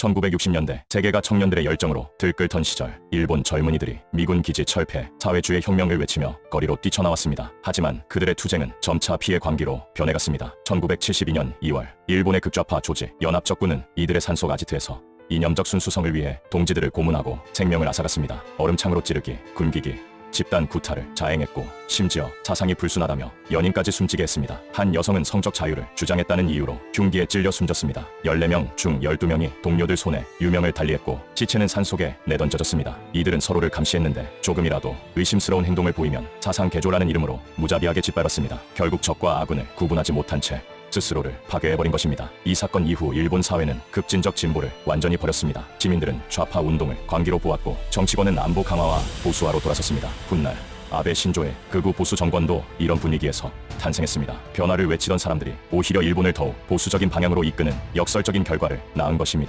1960년대 세계가 청년들의 열정으로 들끓던 시절 일본 젊은이들이 미군 기지 철폐, 사회주의 혁명을 외치며 거리로 뛰쳐나왔습니다. 하지만 그들의 투쟁은 점차 피해 광기로 변해갔습니다. 1972년 2월 일본의 극좌파 조직 연합적군은 이들의 산속 아지트에서 이념적 순수성을 위해 동지들을 고문하고 생명을 앗아갔습니다. 얼음창으로 찌르기, 굶기기, 집단 구타를 자행했고 심지어 사상이 불순하다며 연인까지 숨지게 했습니다. 한 여성은 성적 자유를 주장했다는 이유로 흉기에 찔려 숨졌습니다. 14명 중 12명이 동료들 손에 유명을 달리했고 시체는 산속에 내던져졌습니다. 이들은 서로를 감시했는데 조금이라도 의심스러운 행동을 보이면 사상 개조라는 이름으로 무자비하게 짓밟았습니다. 결국 적과 아군을 구분하지 못한 채 스스로를 파괴해버린 것입니다. 이 사건 이후 일본 사회는 급진적 진보를 완전히 버렸습니다. 시민들은 좌파 운동을 광기로 보았고 정치권은 안보 강화와 보수화로 돌아섰습니다. 훗날 아베 신조의 극우 보수 정권도 이런 분위기에서 탄생했습니다. 변화를 외치던 사람들이 오히려 일본을 더욱 보수적인 방향으로 이끄는 역설적인 결과를 낳은 것입니다.